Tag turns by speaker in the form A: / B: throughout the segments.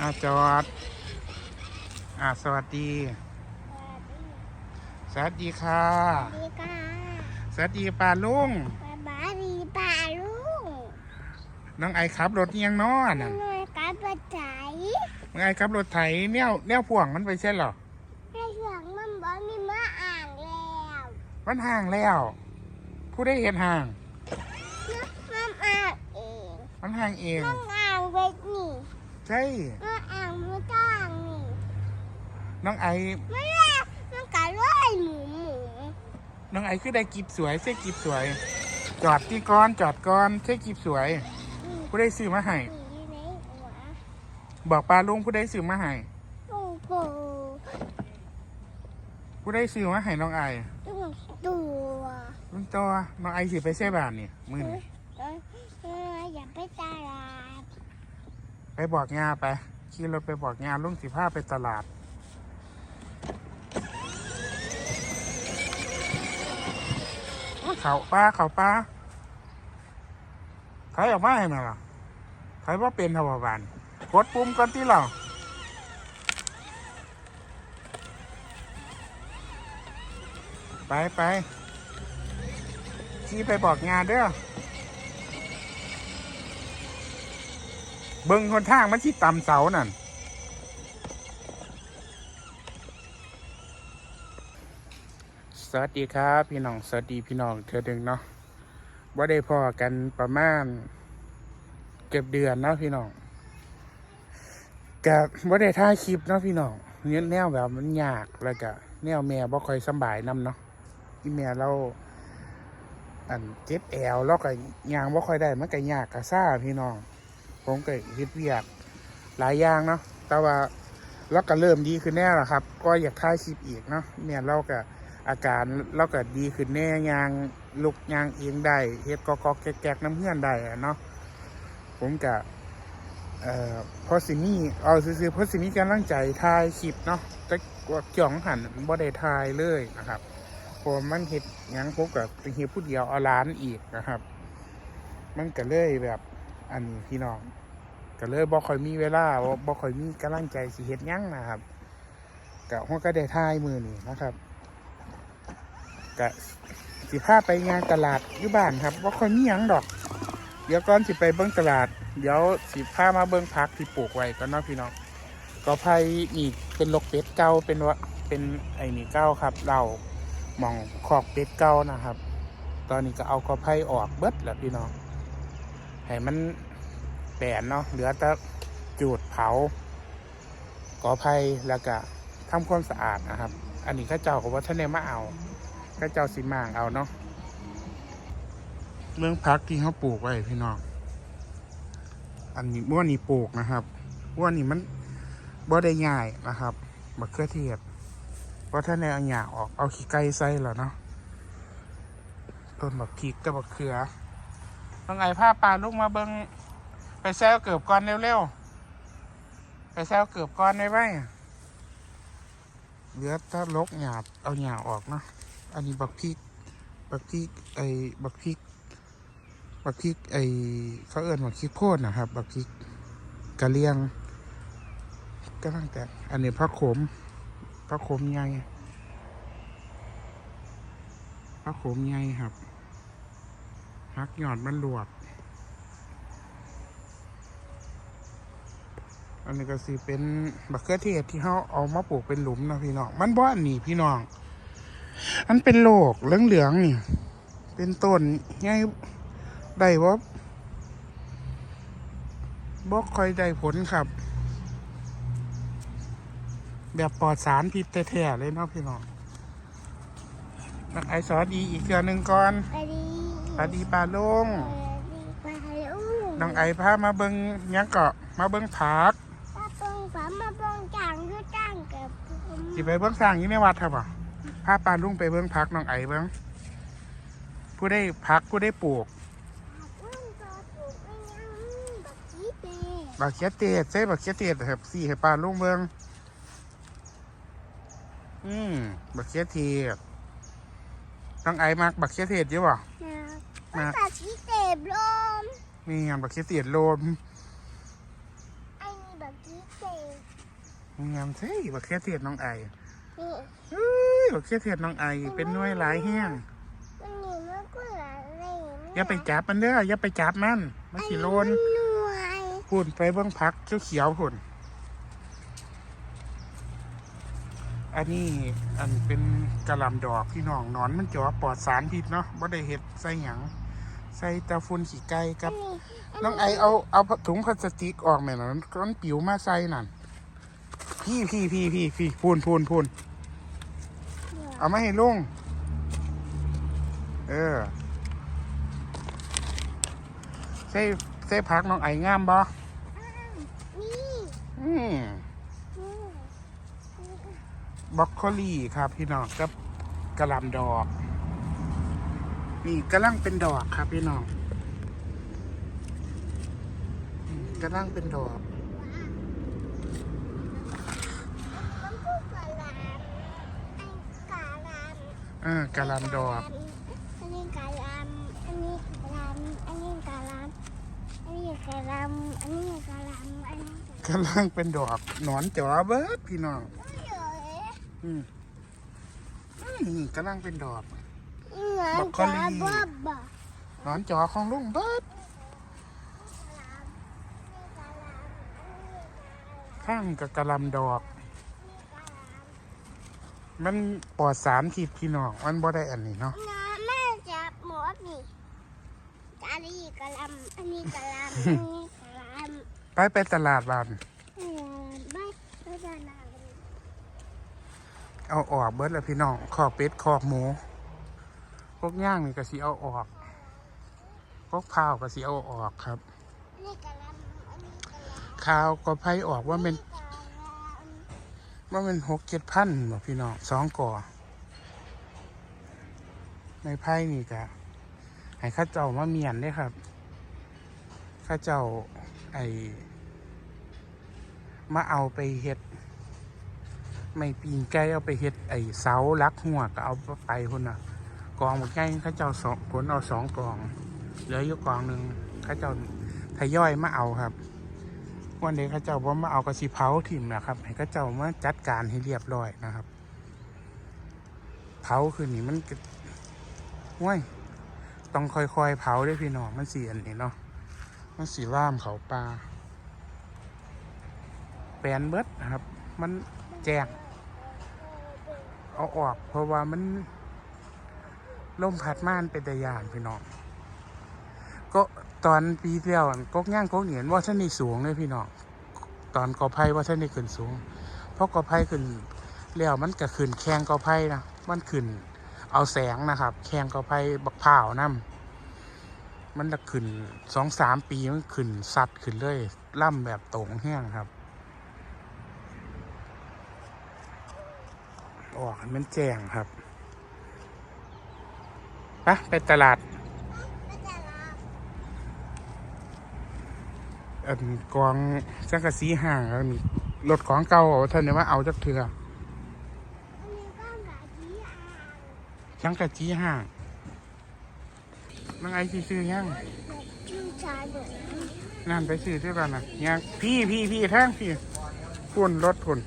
A: อ่าจอด อ่าสวัสดี สวัสดีค่ะ
B: สวัสดีค่ะ
A: สวัสดีป้าลุง
B: ป้าบ้าดีป้าลุง
A: น้องไอขับรถยังนอ
B: ห
A: น่ะ
B: น่วยการประจาย
A: น้องไอขับรถไถแนวแนวพ่วงมันไปใช่เหรอ
B: ให้เสียงมันบอกมีมาอ่างแล้ว
A: มันห่างแล้ว ผู้ได้เห็นห่าง
B: มันอ่างเอง
A: มันห่างเอง
B: มันอ่างไปนี่
A: ใช่
B: มันอ่างไม่ต้องนี่
A: น้องไอ
B: มันแหละมันกะร้อยหมูหมู
A: น้องไอคือได้กิบสวยเส้กิบสวย จอดที่ก้อนจอดก้อนเส้กิบสวย
B: นี่
A: ผู้ได้ซื้อมาให้
B: สีในหัว
A: บอกป้าลุงผู้ได้ซื้อมาให้
B: โอ้โห
A: ผู้ได้ซื้อมาให้น้องไอ
B: ตุ้งตัว
A: ลุงตัวน้องไอสิไปใช่บ้านนี่มือนี่
B: เอ้ยเอ้ยอย่าไปตลาด
A: ไปบอกงาไปขี่รถไปบอกงาลุงสิพาไปตลาด เขาป้าเขาป้าใครออกมาให้มาล่ะใครว่าเป็นทวารบานกดปุ่มก่อนที่เราไปไปขี่ไปบอกงานเด้อเบิ่งคนทางมันที่ต่ำเสานั่น สวัสดีครับ พี่น้องสวัสดีพี่น้องเธอดึงเนาะว่าได้พอกันประมาณเกือบเดือนเนาะพี่น้องกับว่าได้ถ่าคลิปเนาะพี่น้องเนื้อแนวแบบมันยากแล้วก็แนวแม่บ่ค่อยสบายนํเนาะที่แม่เราอันเจ็บแอวแล้วก็ยางบ่ค่อยได้มันก็ยากกะซ่าพี่น้องผมก็เฮ็ดเวียกหลายอย่างเนาะแต่ว่าเราก็เริ่มดีขึ้นแน่ละครับ ก็อยากถ่าคลิปอีกเนาะแม่เราก็ อาการเราก็ดีขึ้นแน่ยางลุกยางเองได้เฮ็ดกอกแกกน้ำเพื่อนได้อะเนาะผมกะเอ่อพอสิมีเอาซื้อๆพอสิมีกำลังใจถ่ายคลิปเนาะแต่ว่าเกี่องหันบ่ได้ถ่ายเลยนะครับผมมันเฮ็ดยังพบกับเฮ็ดผู้เดียวเอาล้านอีกนะครับ มันก็เลยแบบอันนี้พี่น้องก็เลยบ่ค่อยมีเวลาบ่ค่อยมีกำลังใจสิเฮ็ดยังนะครับก็ฮอดก็ได้ถ่ายมือนี้นะครับ กะสิพาไปงานตลาดอยู่บ้านครับว่าค่อยมีหยังดอก เดี๋ยวก่อนสิไปเบิ้งตลาด เดี๋ยวสิพามาเบิ้งพักที่ปลูกไว้ก่อนเนาพี่น้องก็ไผ่นี่เป็นลกเป็ดเก่าเป็นวะเป็นไอ้นี่เก่าครับ เราหมองขอกเป็ดเก่านะครับ ตอนนี้ก็เอากอไผ่ออกเบิดแล้วพี่น้องให้มันแปนเนาะเหลือแต่จูดเผากอไผ่แล้วก็ทำความสะอาดนะครับ อันนี้ข้าเจ้าก็ว่าท่านเนี่ยมาเอา ก็เจ้าสิมางเอาเนาะเรื่องพักที่เขาปลูกไว้พี่น้องอันนี้บ้วนนี่ปลูกนะครับบ้วนนี่มันบ่ได้ง่ายนะครับมะเขือเทศเพราะถ้าในเอาหยาออกเอาขี้ไก่ใส่แล้วเนาะต้นบักพริกกับบักเขือต้องไงผ้าปลาลูกมาเบิงไปแซวเกือบก่อนเร็วๆไปแซวเกือบก่อนได้ไหมเหลือถ้าลกหยาบเอาหยาออกเนาะ อันนี้บักพริก บักพริกไอ้บักพริก บักพริกไอ้เขาเอิ้นบักพริกโพดนะครับ บักพริกกะเลียงกำลังแต่อันนี้พระขมพระขมใหญ่พระขมใหญ่ครับฮักหยอดมันหลวกอันนี้ก็สิเป็นบักเขือเทศที่เขาเอามาปลูกเป็นหลุมนะพี่น้อง มันบ่อันนี้พี่น้อง อันเป็นโลกเหลืองๆนี่ เป็นต้นไงได้ว่าบอกคอยได้ผลครับ แบบปลอดสารพิษแท้ๆเลยเนาะพี่น้องนักไอสอดีอีกเทือหนึ่งก่อน
B: สวัสดี
A: สวัสดีปลาลง
B: สวัสดีป้าลุง
A: น้องไอพามาเบิงหยังเกาะมาเบิงผัก
B: ป้าปองฝามาปองจางด้วยจ้างกับผม
A: สิไปเบิงสร้างอยู่ในวัดครับอะ พาปลาลุงไปเบิงผักน้องไอเบิงผู้ได้ผักผู้ได้ปลูก
B: ลุงจะปลูกไม่ยังบักชีเต
A: บักเขียเตดใช่บักเขียเตดครับสี่ให้ปลาลุงเบิงอืมบักเขียเทศน้องไอมักบักเขียเทศเยอะบ่
B: นะป้าบักชีเตบลม
A: นี่ไงบักเขียเทศโลม
B: ไอ้นี่บักชีเต
A: งามเท่บักเคียเทียดน้องไอ
B: นี่
A: เฮ้ย บักเคียเทียดน้องไอเป็นหน่วยหลายแห้ง
B: มันนี่มันก็หลายเลย
A: อย่าไปจับมันเด้ออย่าไปจับมันมันสิโลน
B: หน่วย
A: พุ่นไปเบื้องพักเขียวๆพุ่นอันนี้อันเป็นกระหลำดอกพี่น้องหนอนมันจ่อปลอดสารพิษเนาะบ่ได้เห็ดใส่หยังใส่แตะฝุ่นขี้ไก่กับน้องไอเอาเอาถุงพลาสติกออกแม่นอนก้อนปิวมาใส่นั่นพี่พี่พี่พี่พี่พูนพูนพูน เอามาให้ลุง เออใส่ใส่พักน้องไอ้งามบ่
B: นี่
A: อืม
B: นี่
A: บอกโคลีครับพี่น้องกับกระลำดอก นี่กำลังเป็นดอกครับพี่น้องอืมกำลังเป็นดอก
B: มันก็กะลามไอ้กะลาม
A: เออกระหลำดอก
B: อันนี้กะลามอันนี้กะลามอันนี้กะลามอันนี้กะลามอันนี้กะลามอันนี้กะลาม
A: กำลังเป็นดอกหนอนจ๋อเบิดพี่น้อง
B: เอ๋ย
A: อืมอืมกำลังเป็นดอก
B: เหมือนกะบ๊อบบ่
A: หนอนจ๋อของลุงเบิดข้างกับกระหลำดอก มันปลอดสารผิดพี่น้องมันบ่ได้อันนี้เนาะ
B: น้ำแม่จับหมดนี่อันนี้กะลามอันนี้กะลามอันนี้กะลาม
A: ไปไปตลาดบ้าน
B: เออไม่ไม่ได้นาน
A: เอาออกเบิดแล้วพี่น้องขอบเป็ดขอบหมูพวกย่างนี่ก็สิเอาออกพวกข้าวก็สิเอาออกครับ
B: อันนี้กะลามอันนี้กะลาม
A: ข้าวก็ไพ่ออกว่าเป็น
B: กะลาม
A: ว่าเป็นหกเจ็ดพันบ่พี่น้องสองก่อ ในไพ่นี่กะให้ข้าเจ้ามาเมียนได้ครับ ข้าเจ้าไอมาเอาไปเฮ็ด ไม่ปีนไก่เอาไปเฮ็ดไอเสาลักหัวก็เอาไปพุ่นน่ะ กองบักไก่ข้าเจ้าสองผลเอาสองกอง เหลืออยู่กองหนึ่งข้าเจ้าทยอยมาเอาครับ วันนี้ข้าเจ้าว่ามาเอากระสีเผาถิ่มนะครับให้ข้าเจ้ามาจัดการให้เรียบร้อยนะครับ เผาคือนี่มันก็ห้วยต้องค่อยๆเผาด้วยพี่น้องมันเสีอันนี้เนาะมันสีล่ามเขาปลาแปนเบิดนะครับ มันแจงเอาออก เพราะว่ามันลมพัดม่านเป็นตะยานพี่น้องก็ ตอนปีที่แล้วกกย่างกกเหนียนว่าท่านนี่สูงเลยพี่น้องตอนกอไผ่ว่าท่านนี่ขึ้นสูง เพราะกอไผ่ขึ้นแล้วมันก็ขึ้นแข้งกอไผ่นะมันขึ้น เอาแสงนะครับ แข้งกอไผ่บักพร้าน้ำมันจะขึ้นสองสามปีมันขึ้นสัดขึ้นเลยล่ำแบบตรงแห้งครับออกมันแจ้งครับไปไปตลาด
B: ไม่ได้ละ
A: อันกองจังกะสีห่างแล้วมีรถของเก่าเอาท่านเนี่ยว่าเอาจักเถือ
B: อันนี้ก็กะทิอ่าง
A: จังกะจีห่างนังไอซีซื้อยัง
B: ชื่อชาดุ
A: นั่นไปซื้อที่บ้านน่ะยังพี่พี่พี่แท่งพี่พุ่นรถพุ่น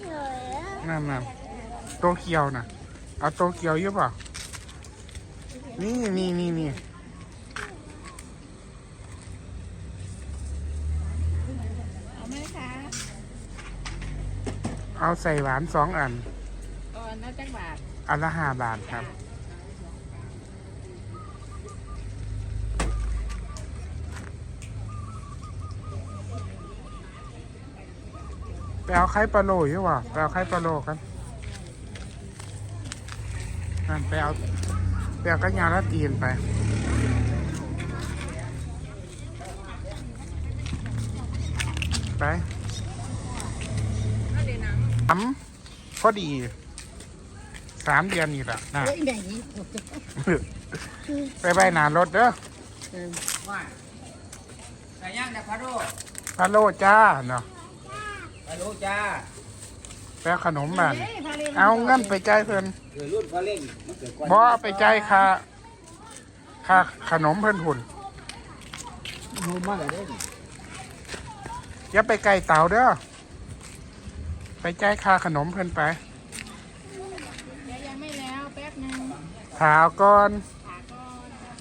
B: เฉยๆ
A: นั่นน่ะโตเกียวน่ะเอาโตเกียวเยอะเปล่านี่นี่นี่นี่
C: เอาไหมคะ
A: เอาใส่หวานสองอัน
C: ตอนละจักบาท
A: อันละห้าบาทครับ ไปเอาไข่ปลาโลอยู่วะไปเอาไข่ปลาโลกันนั่นไปเอาไปเอากระยาละตีนไปไป
C: เอา เดี๋ยวนัง
A: ทำพอดีสามเดือนนี่แหละนะ
C: เฮ้ยไหน
A: ไปไปหนารถเด้อ
D: ว่าแต่ย่างแต่พะโล้
A: พาโลจ้าเนาะ
D: พะโล้จ้า
A: ไปเอาขนมบ้านเอาเงินไปจ่ายเพิ่น
D: เกิดรุ่นพะเล่งมันเกิดก่อน
A: บ่เอาไปจ่ายค่าค่าขนมเพิ่นหุ่น
D: รู้มากเลยเด้อ
A: อย่าไปไกลเต่าเด้อ ไปจ่ายค่าขนมเพิ่นไป
C: เดี๋ยวยังไม่แล้วแป๊บนึง
A: ถาวก่อน
C: ขาก่อน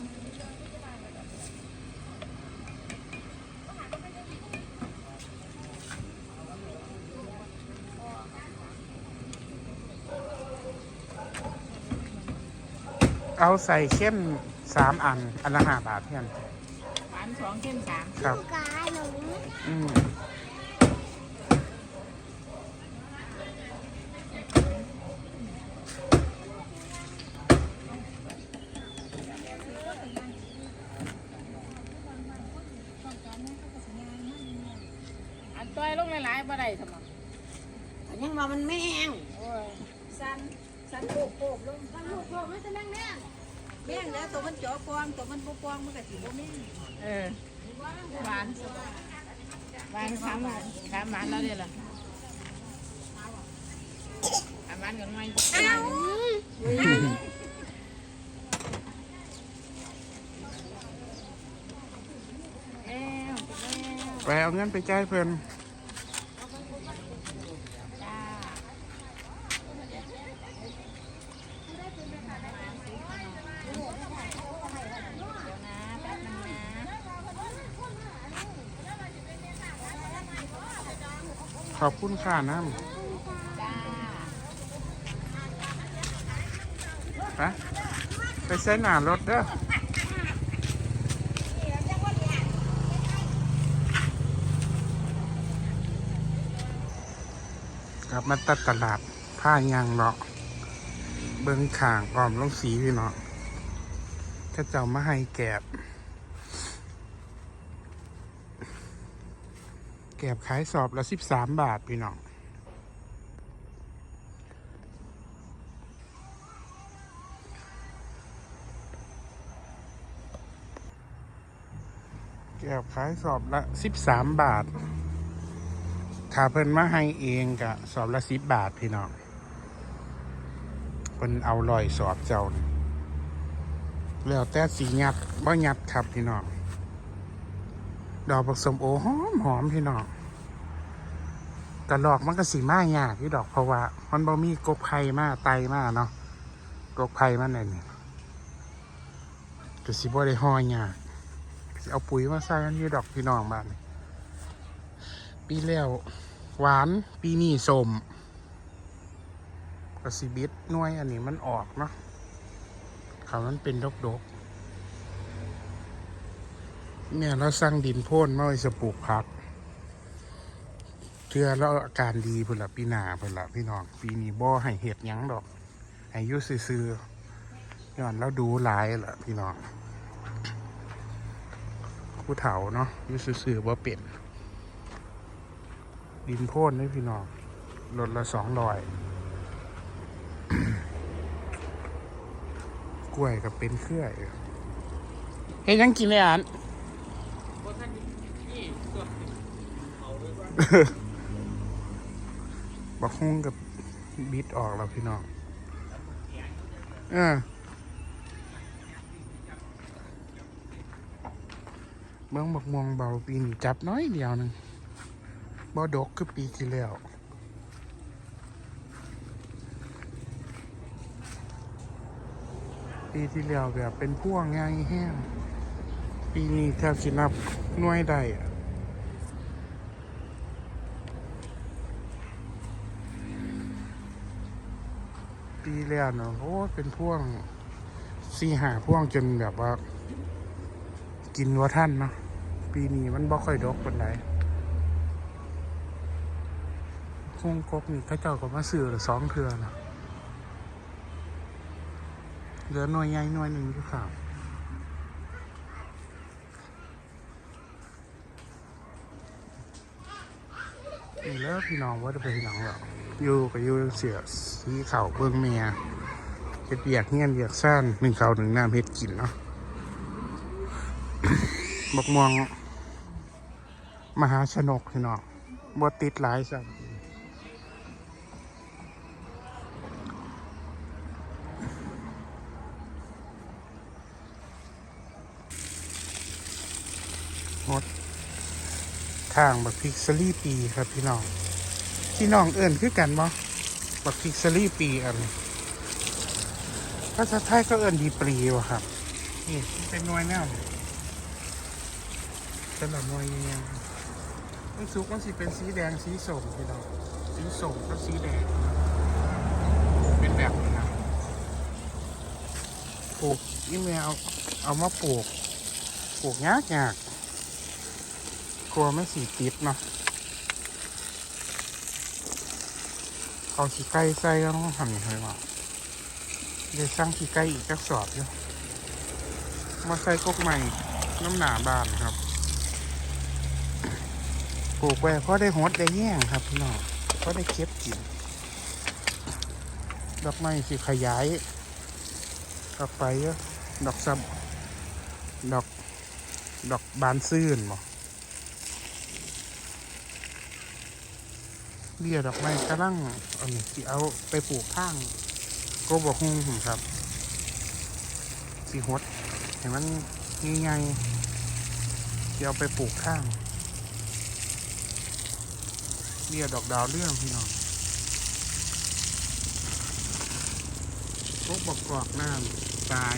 A: เอาใส่เข้มสามอัน อันละห้าบาทเพื่อน
C: หวานสองเข้มสาม
A: ครับ
B: กาหนู
A: อืม
C: อันต้อยลงหลายๆ บ่ได้สมอง
E: อันยังว่ามันแม่ง
C: โอ้ย
E: สันสันโปกโปกลงสันโปกโปกมันจะแม่งแม่งแม่งแล้วตัวมันจ่อปองตัวมันบ่ปองมันก็สิบ่แม่ง
C: เออหวานหวานสามหวานสามหวานแล้วเดี๋ยวล่ะสามหวานกันไหม
B: อ้าว
C: เอ้วเอ้ว
A: ไปเอาเงินไปจ่ายเพิ่น อบคุณค่าน้ำไปไปใช้หน้ารถเด้อกลับมาตัดตลาดผ้ายางเนาะเบิ้งข่างอ้อมลงสีพี่เนาะก็เจ้ามาให้แกบ กบขายสอบละสิบสามบาทพี่น้องแกบขายสอบละสิบสามบาทถ้าเพิ่นมาให้เองกะสอบละสิบบาทพี่น้องเพิ่นเอาลอยสอบเจ้าแล้วแต่สีหยัดบ่ยัดครับพี่น้องดอกผสมโอหอมหอมพี่น้อง กระดอกมันก็สีมายากพี่ดอกเพราะว่า มันบ่มีกบไข่มากไตมากเนาะกบไข่มันนั่นนี่ก็สิบ่ได้ห่อยากสิเอาปุ๋ยมาใส่อันนี้ดอกพี่น้องบ้านปีแล้วหวานปีนี้สมก็สิบิดน่วยอันนี้มันออกเนาะเขามันเป็นดกดกเนี่ยเราสร้างดินโพ่นมาไว้สปลูกผัก ทื่อเราอาการดีพุ่นละปีหนาพุ่นละพี่น้อง ปีนี้บ่ให้เห็ดหยังดอกให้อยุซื่อๆย้อนเราดูหลายละพี่น้องผู้เฒ่าเนาะอยุซื่อๆบ่เป็นดินโพ่นนี่พี่น้องรถละสองร้อยกล้วยก็เป็นเครื่อยเฮ้ยยังกินเลยอ่าน บักฮุ้งกับบิดออกแล้วพี่น้องเออเมืองบักม่วงเบาปีนจับน้อยเดียวหนึงบ่ดกคือปีที่แล้วปีที่แล้วแบบเป็นพ่วงไงแห้ง ปีนี้แทบสินับน่วยได้อะ ปีแล้วเนาะโอ้เป็นพ่วงสี่หาพ่วงจนแบบว่า กินว่าท่านเนาะปีนี้มันบ่ค่อยดกปานใดคงกบนี่ข้าเจ้าก็มาซื้อละสองเทือนะเหลือหน่วยใหญ่หน่วยหนึ่งที่ข่าวนี่แล้วพี่น้องว่าจะไปพี่น้องหรอ อยู่กับอยู่เสียสีเข่าเบิ้องเมียเฮ็ดเบียกเงี้ยนเบียกซ่านหนึ่งเข่าหนึ่งน้ำเฮ็ดกินเนาะบักม่วงมหาชนกพี่น้องบ่ติดหลายซ้ำหดทางบักพริกซลี่ปีครับพี่น้อง พี่น้องเอิ้นคือกันบ่บักพิกซลี่ปีอันภาษาไทยก็เอิ้นดีปรีวะครับ นี่เป็นหน่วยแนวเป็นแบบหน่วยยังไงมันสุกมันสิเป็นสีแดงสีส้มพี่น้องสีส้มกับสีแดง เป็นแบบนี้นะปลูกนี่แมวเอามาปลูก ปลูกยากยากกลัวไม่สีติดเนาะ เอาขี้ไก่ใส่ก็ต้องทำอย่างไรวะเดี๋ยวสร้างขี้ไก่อีกจักสอบอยู่มาใส่กกใหม่น้ำหนาบานครับปลูกไว้เพราะได้หดได้แย่งครับพี่น้องเพราะได้เก็บกินดอกไม้สิขยายออกไปดอกซับดอกดอกบานซื่นบ่ เบี้ยดอกไม้กระลังอันนี้สิเอาไปปลูกข้างโกบอกฮุงครับ สีหดเห็นมันง่ายๆสิเอาไปปลูกข้างเบี้ยดอกดาวเรื่องพี่น้องพวกบอกกรอกน้ำตาย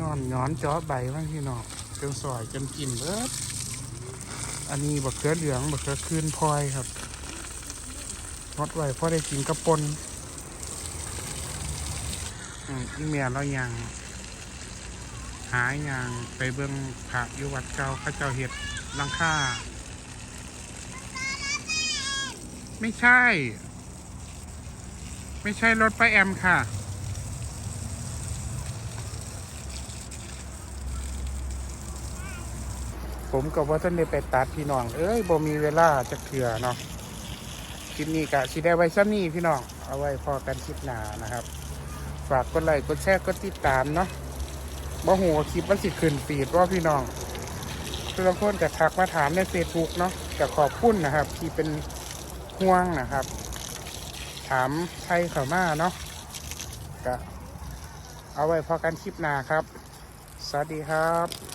A: นอนย้อนเจาะใบบ้างพี่น้องจนสอยจนกินเบิดอันนี้บักเขือเหลืองบักเขือคืนพลอยครับงดไว้เพราะได้กินกระปนอืมอีเมียเรายังหาอย่างไปเบิ่งพระอยู่วัดเก่าข้าเจ้าเห็ดลังค่า ไม่ใช่ ไม่ใช่รถไปาแอมค่ะ ผมกับว่าท่านได้ไปตัดพี่น้อง เอ้ยบ่มีเวลาจะเถื่อเนาะคลิปนี้กะสิได้ไว้ซ้ำนี้พี่น้อง เอาไว้พอกันคลิปหน้านะครับ ฝากกดไลค์กดแชร์กดติดตามเนาะบ่หัวคลิปมันสิขึ้นฟีดว่าพี่น้องทุกคนจะทักมาถามในเฟซบุ๊กเนาะจะขอบคุณนะครับ ที่เป็นห่วงนะครับ ถามไทยเขามาเนาะก็เอาไว้พอกันคลิปหน้าครับ สวัสดีครับ